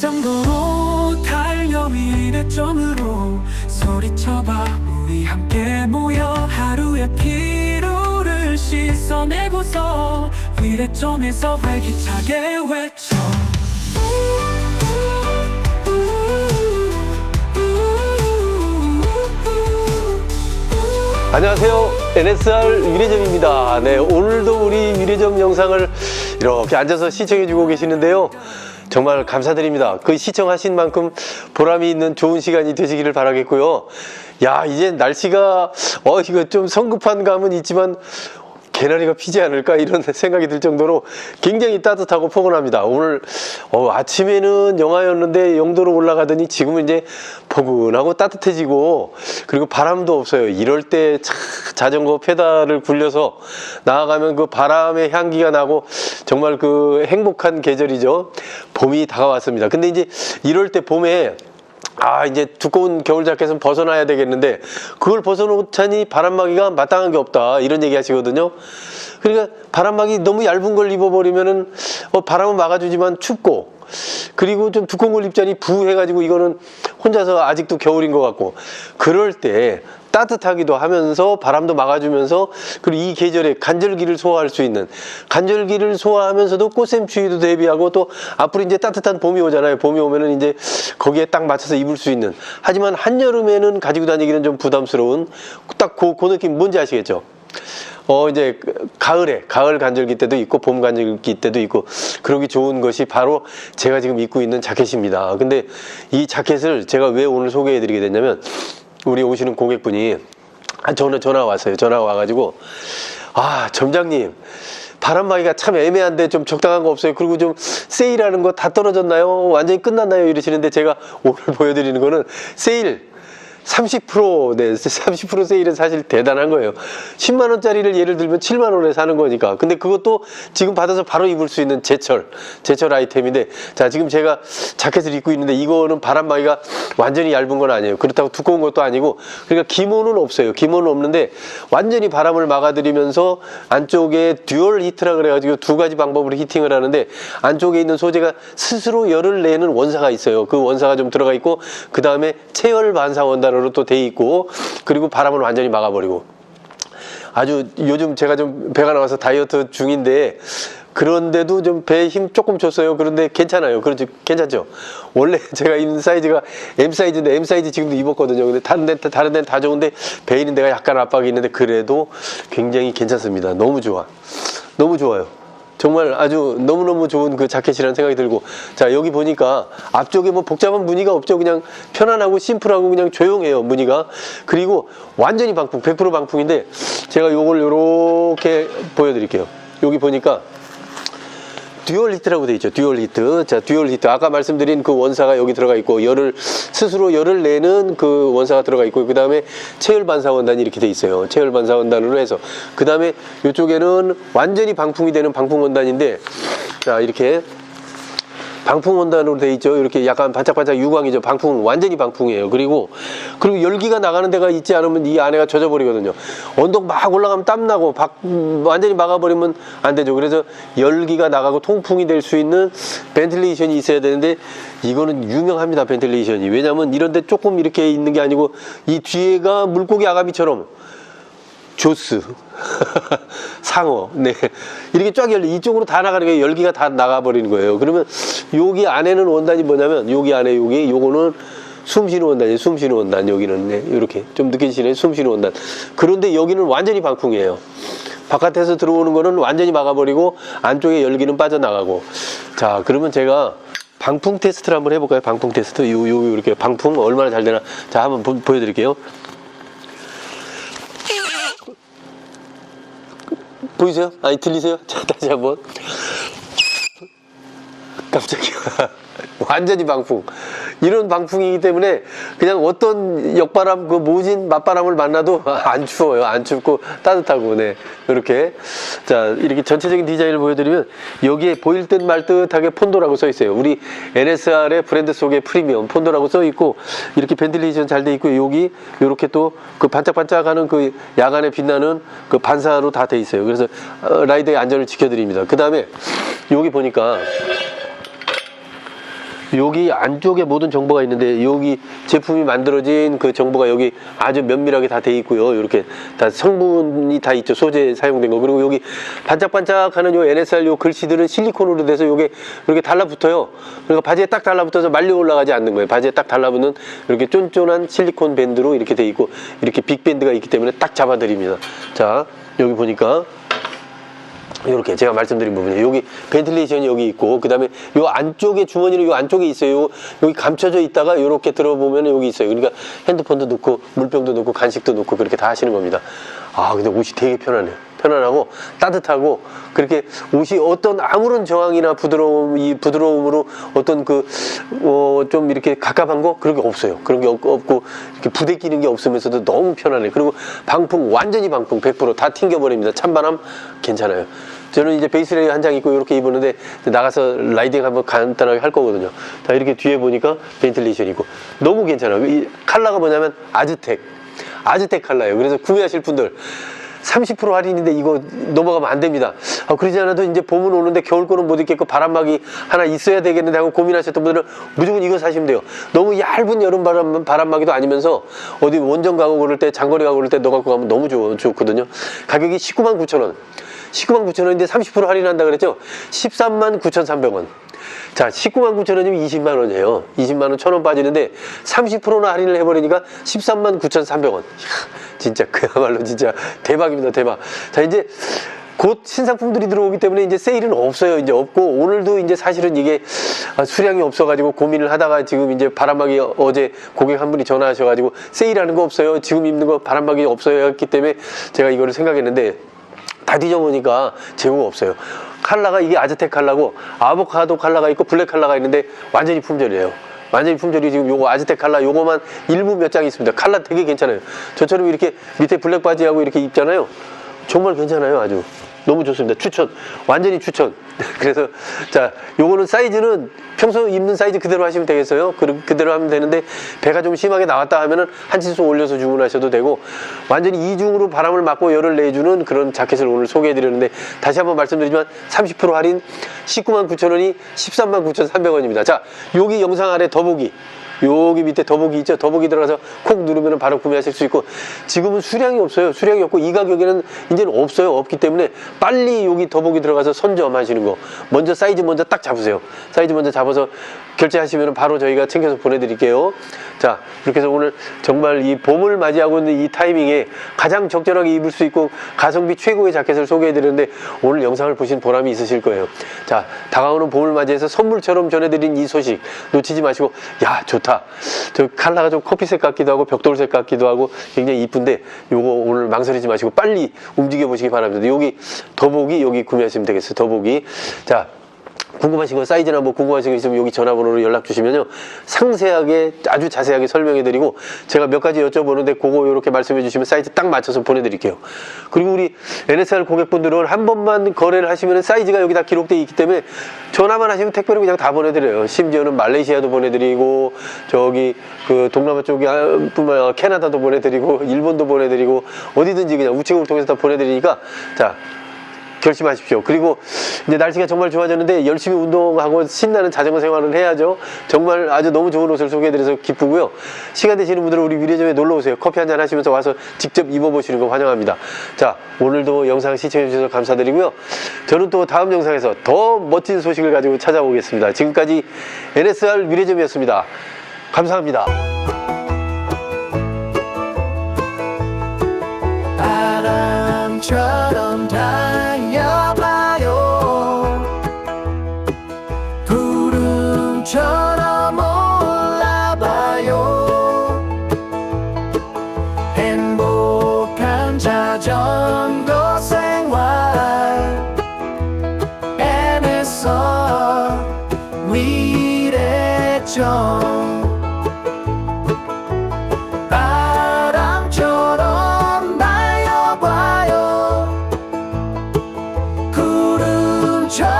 자전거로 달려 미래 점으로 소리쳐봐 우리 함께 모여 하루의 피로를 씻어내고서 미래점에서 활기차게 외쳐 안녕하세요. NSR 미래점입니다. 네, 오늘도 우리 미래점 영상을 이렇게 앉아서 시청해주고 계시는데요. 정말 감사드립니다. 그 시청하신 만큼 보람이 있는 좋은 시간이 되시기를 바라겠고요. 야, 이제 날씨가, 어, 이거 좀 성급한 감은 있지만, 개나리가 피지 않을까 이런 생각이 들 정도로 굉장히 따뜻하고 포근합니다. 오늘 어, 아침에는 영하였는데 영도로 올라가더니 지금은 이제 포근하고 따뜻해지고 그리고 바람도 없어요. 이럴 때 차, 자전거 페달을 굴려서 나아가면 그 바람의 향기가 나고 정말 그 행복한 계절이죠. 봄이 다가왔습니다. 근데 이제 이럴 때 봄에 아 이제 두꺼운 겨울 자켓은 벗어나야 되겠는데 그걸 벗어놓자니 바람막이가 마땅한 게 없다. 이런 얘기 하시거든요. 그러니까 바람막이 너무 얇은 걸 입어버리면은 어, 바람은 막아주지만 춥고 그리고 좀 두꺼운 걸 입자니 부해가지고 이거는 혼자서 아직도 겨울인 것 같고 그럴 때 따뜻하기도 하면서 바람도 막아주면서 그리고 이 계절에 간절기를 소화할 수 있는 간절기를 소화하면서도 꽃샘추위도 대비하고 또 앞으로 이제 따뜻한 봄이 오잖아요. 봄이 오면은 이제 거기에 딱 맞춰서 입을 수 있는 하지만 한여름에는 가지고 다니기는 좀 부담스러운 딱 그 그 느낌 뭔지 아시겠죠? 어 이제 가을에 가을 간절기 때도 있고 봄 간절기 때도 있고 그러기 좋은 것이 바로 제가 지금 입고 있는 자켓입니다. 근데 이 자켓을 제가 왜 오늘 소개해 드리게 됐냐면 우리 오시는 고객분이 아, 전화 전화 왔어요. 전화 와가지고 아 점장님 바람막이가 참 애매한데 좀 적당한 거 없어요. 그리고 좀 세일하는 거 다 떨어졌나요? 완전히 끝났나요? 이러시는데 제가 오늘 보여드리는 거는 세일 30% 네, 30% 세일은 사실 대단한 거예요. 10만 원짜리를 예를 들면 7만 원에 사는 거니까. 근데 그것도 지금 받아서 바로 입을 수 있는 제철, 제철 아이템인데 자, 지금 제가 자켓을 입고 있는데 이거는 바람막이가 완전히 얇은 건 아니에요. 그렇다고 두꺼운 것도 아니고 그러니까 기모는 없어요. 기모는 없는데 완전히 바람을 막아들이면서 안쪽에 듀얼 히트라 그래가지고 두 가지 방법으로 히팅을 하는데 안쪽에 있는 소재가 스스로 열을 내는 원사가 있어요. 그 원사가 좀 들어가 있고 그 다음에 체열 반사 원단 으로 또 돼 있고 그리고 바람을 완전히 막아버리고 아주 요즘 제가 좀 배가 나와서 다이어트 중인데 그런데도 좀 배에 힘 조금 줬어요. 그런데 괜찮아요. 그렇지 괜찮죠. 원래 제가 입는 사이즈가 M 사이즈인데 M 사이즈 지금도 입었거든요. 근데 다른 데 다른 데는 다 좋은데 배에 있는 데가 약간 압박이 있는데 그래도 굉장히 괜찮습니다. 너무 좋아. 너무 좋아요. 정말 아주 너무너무 좋은 그 자켓이라는 생각이 들고. 자 여기 보니까 앞쪽에 뭐 복잡한 무늬가 없죠. 그냥 편안하고 심플하고 그냥 조용해요 무늬가. 그리고 완전히 방풍 100% 방풍인데 제가 요걸 요렇게 보여드릴게요. 여기 보니까 듀얼 히트라고 돼 있죠. 듀얼 히트. 자, 듀얼 히트. 아까 말씀드린 그 원사가 여기 들어가 있고 열을 스스로 열을 내는 그 원사가 들어가 있고 그다음에 체열 반사 원단이 이렇게 돼 있어요. 체열 반사 원단으로 해서 그다음에 이쪽에는 완전히 방풍이 되는 방풍 원단인데 자, 이렇게 방풍 원단으로 돼 있죠. 이렇게 약간 반짝반짝 유광이죠. 방풍 완전히 방풍이에요. 그리고 그리고 열기가 나가는 데가 있지 않으면 이 안에가 젖어버리거든요. 언덕 막 올라가면 땀 나고 박- 음, 완전히 막아버리면 안 되죠. 그래서 열기가 나가고 통풍이 될 수 있는 벤틸레이션이 있어야 되는데 이거는 유명합니다. 벤틸레이션이 왜냐하면 이런데 조금 이렇게 있는 게 아니고 이 뒤에가 물고기 아가미처럼 조스, 상어, 네 이렇게 쫙 열리 이쪽으로 다 나가는 게 열기가 다 나가버리는 거예요. 그러면 여기 안에는 원단이 뭐냐면 여기 안에 여기 요거는 숨쉬는 원단이에요. 숨쉬는 원단 여기는 네, 이렇게 좀 느껴지시네 숨쉬는 원단. 그런데 여기는 완전히 방풍이에요. 바깥에서 들어오는 거는 완전히 막아버리고 안쪽에 열기는 빠져나가고 자 그러면 제가 방풍 테스트를 한번 해볼까요? 방풍 테스트 요 요 이렇게 방풍 얼마나 잘 되나 자 한번 보, 보여드릴게요. 보이세요? 아니 들리세요? 자 다시 한번 깜짝이야 완전히 방풍 이런 방풍이기 때문에 그냥 어떤 역바람 그 모진 맞바람을 만나도 안 추워요. 안 춥고 따뜻하고. 네. 이렇게. 자 이렇게 전체적인 디자인을 보여드리면 여기에 보일 듯 말 듯하게 폰도라고 써 있어요. 우리 NSR의 브랜드 속에 프리미엄 폰도라고 써 있고 이렇게 벤틸레이션 잘 돼 있고 여기 이렇게 또 그 반짝반짝하는 그 야간에 빛나는 그 반사로 다 돼 있어요. 그래서 어, 라이더의 안전을 지켜드립니다. 그 다음에 여기 보니까 여기 안쪽에 모든 정보가 있는데 여기 제품이 만들어진 그 정보가 여기 아주 면밀하게 다 돼 있고요. 이렇게 다 성분이 다 있죠. 소재 사용된 거. 그리고 여기 반짝반짝하는 요 NSR 요 글씨들은 실리콘으로 돼서 요게 이렇게 달라붙어요. 그러니까 바지에 딱 달라붙어서 말려 올라가지 않는 거예요. 바지에 딱 달라붙는 이렇게 쫀쫀한 실리콘 밴드로 이렇게 돼 있고 이렇게 빅밴드가 있기 때문에 딱 잡아드립니다. 자, 여기 보니까 이렇게 제가 말씀드린 부분이에요. 여기 벤틸레이션이 여기 있고 그 다음에 요 안쪽에 주머니는 요 안쪽에 있어요. 요- 여기 감춰져 있다가 이렇게 들어보면 여기 있어요. 그러니까 핸드폰도 넣고 물병도 넣고 간식도 넣고 그렇게 다 하시는 겁니다. 아 근데 옷이 되게 편하네요. 편안하고 따뜻하고 그렇게 옷이 어떤 아무런 저항이나 부드러움 이 부드러움으로 어떤 그 어 좀 이렇게 갑갑한 거 그런 게 없어요. 그런 게 없- 없고 이렇게 부대끼는 게 없으면서도 너무 편안해. 그리고 방풍 완전히 방풍 100%다 튕겨 버립니다. 찬바람 괜찮아요. 저는 이제 베이스레이 한 장 입고 이렇게 입었는데 나가서 라이딩 한번 간단하게 할 거거든요. 자 이렇게 뒤에 보니까 벤틸레이션이고 너무 괜찮아요. 이 컬러가 뭐냐면 아즈텍 아즈텍 컬러예요. 그래서 구매하실 분들 30% 할인인데 이거 넘어가면 안 됩니다. 아, 그러지 않아도 이제 봄은 오는데 겨울 거는 못 입겠고 바람막이 하나 있어야 되겠는데 하고 고민하셨던 분들은 무조건 이거 사시면 돼요. 너무 얇은 여름 바람, 바람막이도 아니면서 어디 원정 가고 그럴 때 장거리 가고 그럴 때 넣어 갖고 가면 너무 좋, 좋거든요. 가격이 19만 9천 원. 19만 9천 원인데 30% 할인한다 그랬죠? 13만 9,300원. 자, 19만 9천 원이면 20만 원이에요. 20만 원, 1천 원 빠지는데 30%나 할인을 해버리니까 13만 9,300원. 진짜 그야말로 진짜 대박입니다, 대박. 자, 이제 곧 신상품들이 들어오기 때문에 이제 세일은 없어요. 이제 없고 오늘도 이제 사실은 이게 아, 수량이 없어가지고 고민을 하다가 지금 이제 바람막이 어제 고객 한 분이 전화하셔가지고 세일하는 거 없어요. 지금 입는 거 바람막이 없어요. 했기 때문에 제가 이거를 생각했는데 다 뒤져보니까 재고가 없어요. 칼라가 이게 아즈텍 칼라고 아보카도 칼라가 있고 블랙 칼라가 있는데 완전히 품절이에요. 완전히 품절이 지금 요거 아즈텍 칼라 요거만 일부 몇 장 있습니다. 칼라 되게 괜찮아요. 저처럼 이렇게 밑에 블랙 바지하고 이렇게 입잖아요. 정말 괜찮아요. 아주. 너무 좋습니다. 추천. 완전히 추천. 그래서 자, 요거는 사이즈는 평소 입는 사이즈 그대로 하시면 되겠어요. 그, 그대로 하면 되는데 배가 좀 심하게 나왔다 하면은 한 치수 올려서 주문하셔도 되고 완전히 이중으로 바람을 맞고 열을 내주는 그런 자켓을 오늘 소개해 드렸는데 다시 한번 말씀드리지만 30% 할인 19만 9천 원이 13만 9천 3백 원입니다. 자, 여기 영상 아래 더보기 여기 밑에 더보기 있죠? 더보기 들어가서 콕 누르면 바로 구매하실 수 있고 지금은 수량이 없어요. 수량이 없고 이 가격에는 이제는 없어요. 없기 때문에 빨리 여기 더보기 들어가서 선점하시는 거. 먼저 사이즈 먼저 딱 잡으세요. 사이즈 먼저 잡아서 결제하시면 바로 저희가 챙겨서 보내드릴게요. 자, 이렇게 해서 오늘 정말 이 봄을 맞이하고 있는 이 타이밍에 가장 적절하게 입을 수 있고 가성비 최고의 자켓을 소개해드렸는데 오늘 영상을 보신 보람이 있으실 거예요. 자, 다가오는 봄을 맞이해서 선물처럼 전해드린 이 소식 놓치지 마시고 야 좋다. 저 칼라가 좀 커피색 같기도 하고 벽돌색 같기도 하고 굉장히 이쁜데 요거 오늘 망설이지 마시고 빨리 움직여 보시기 바랍니다. 여기 더보기 여기 구매하시면 되겠어요. 더보기 자. 궁금하신 거 사이즈나 뭐 궁금하신 거 있으면 여기 전화번호로 연락 주시면요. 상세하게 아주 자세하게 설명해 드리고 제가 몇 가지 여쭤보는데 그거 이렇게 말씀해 주시면 사이즈 딱 맞춰서 보내드릴게요. 그리고 우리 NSR 고객분들은 한 번만 거래를 하시면 사이즈가 여기 다 기록되어 있기 때문에 전화만 하시면 택배로 그냥 다 보내드려요. 심지어는 말레이시아도 보내드리고 저기 그 동남아 쪽이 아, 뿐만 캐나다도 보내드리고 일본도 보내드리고 어디든지 그냥 우체국을 통해서 다 보내드리니까 자 결심하십시오. 그리고 이제 날씨가 정말 좋아졌는데 열심히 운동하고 신나는 자전거 생활을 해야죠. 정말 아주 너무 좋은 옷을 소개해드려서 기쁘고요. 시간 되시는 분들은 우리 미래점에 놀러 오세요. 커피 한잔 하시면서 와서 직접 입어보시는 거 환영합니다. 자, 오늘도 영상 시청해주셔서 감사드리고요. 저는 또 다음 영상에서 더 멋진 소식을 가지고 찾아오겠습니다. 지금까지 NSR 미래점이었습니다. 감사합니다. 자전거 생활에서 미래죠. 바람처럼 날려봐요. 구름처럼